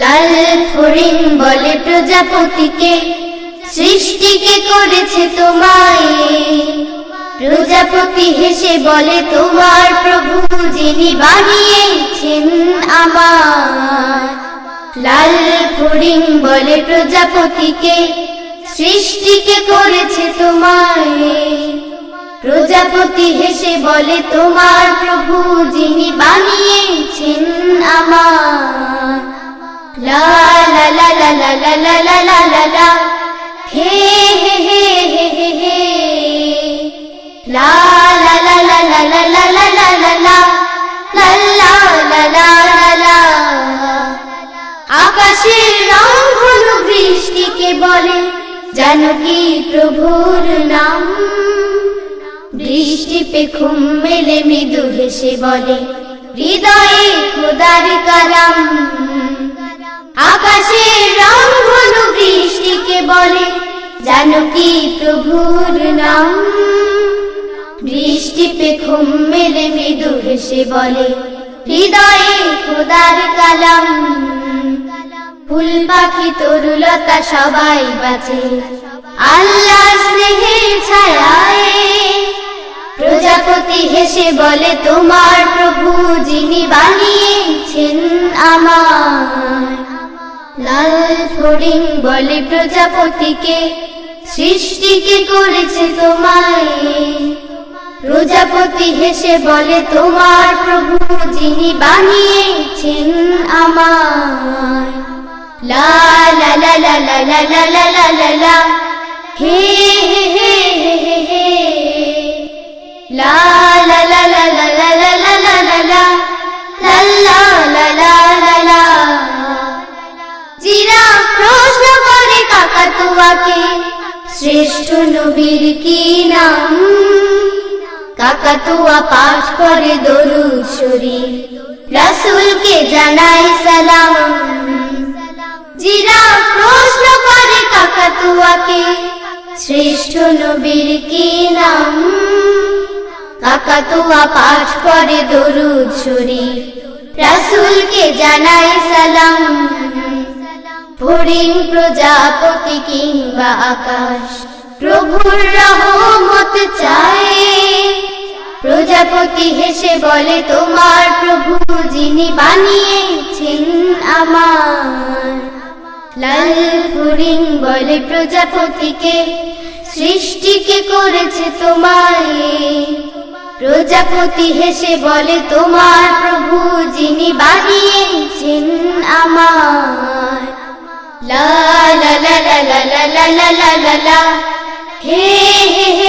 লাল foreign বলে প্রজাপতিকে, সৃষ্টিকে করেছে তোমায়। প্রজাপতি হেসে বলে, তোমার প্রভু যিনি বানিয়েছেন আমার। লাল ফরিং বলে প্রজাপতিকে, সৃষ্টিকে করেছে তোমায়। প্রজাপতি হেসে বলে, তোমার প্রভু যিনি বানিয়েছেন আমার। হে হে হে হে হে আকাশের রং হলো বৃষ্টিকে বলে জানো কি প্রভুর নাম বৃষ্টি পে ঘুম মেলে মৃদু হেসে বলে হৃদয়ে খোদার কালাম বলে, জানো কি প্রভুর নাম? বৃষ্টি পে ঘুম মেলে মৃদু হেসে বলে, হৃদয়ে খোদার কালাম। ফুল পাখি তরুলতা সবাই বাঁচে। আল্লাহ স্নেহের ছায়ায় প্রজাপতি হেসে বলে, তোমার প্রভু যিনি বানিয়েছেন আমার। লাল ফড়িং বলে প্রজাপতিকে সৃষ্টিকে করেছে তোমায় প্রজাপতি হেসে বলে তোমার প্রভু যিনি বানিয়েছেন আমার লা লা লা লা লা লা লা লা লা লা লা হে হে হে হে লা শ্রেষ্ঠ নবীর কি নাম? কাকাতুয়া পাঠ করে দরুদ শরীফ। রাসূলকে জানাই সালাম। জিরা প্রশ্ন করে কাকাতুয়াকে, শ্রেষ্ঠ নবীর কি নাম? কাকাতুয়া পাঠ করে দরুদ শরীফ। রাসূলকে জানাই সালাম। ফড়িং প্রজাপতি কিংবা আকাশ, প্রভুর রহমত চায়। প্রজাপতি হেসে বলে, তোমার প্রভু যিনি বানিয়েছেন আমার। লাল ফড়িং বলে, প্রজাপতিকে সৃষ্টিকে করেছে তোমায়। প্রজাপতি হেসে বলে, তোমার প্রভু যিনি বানিয়েছেন আমার। লা লা লা লা লা লা লা লা লা হে হে হে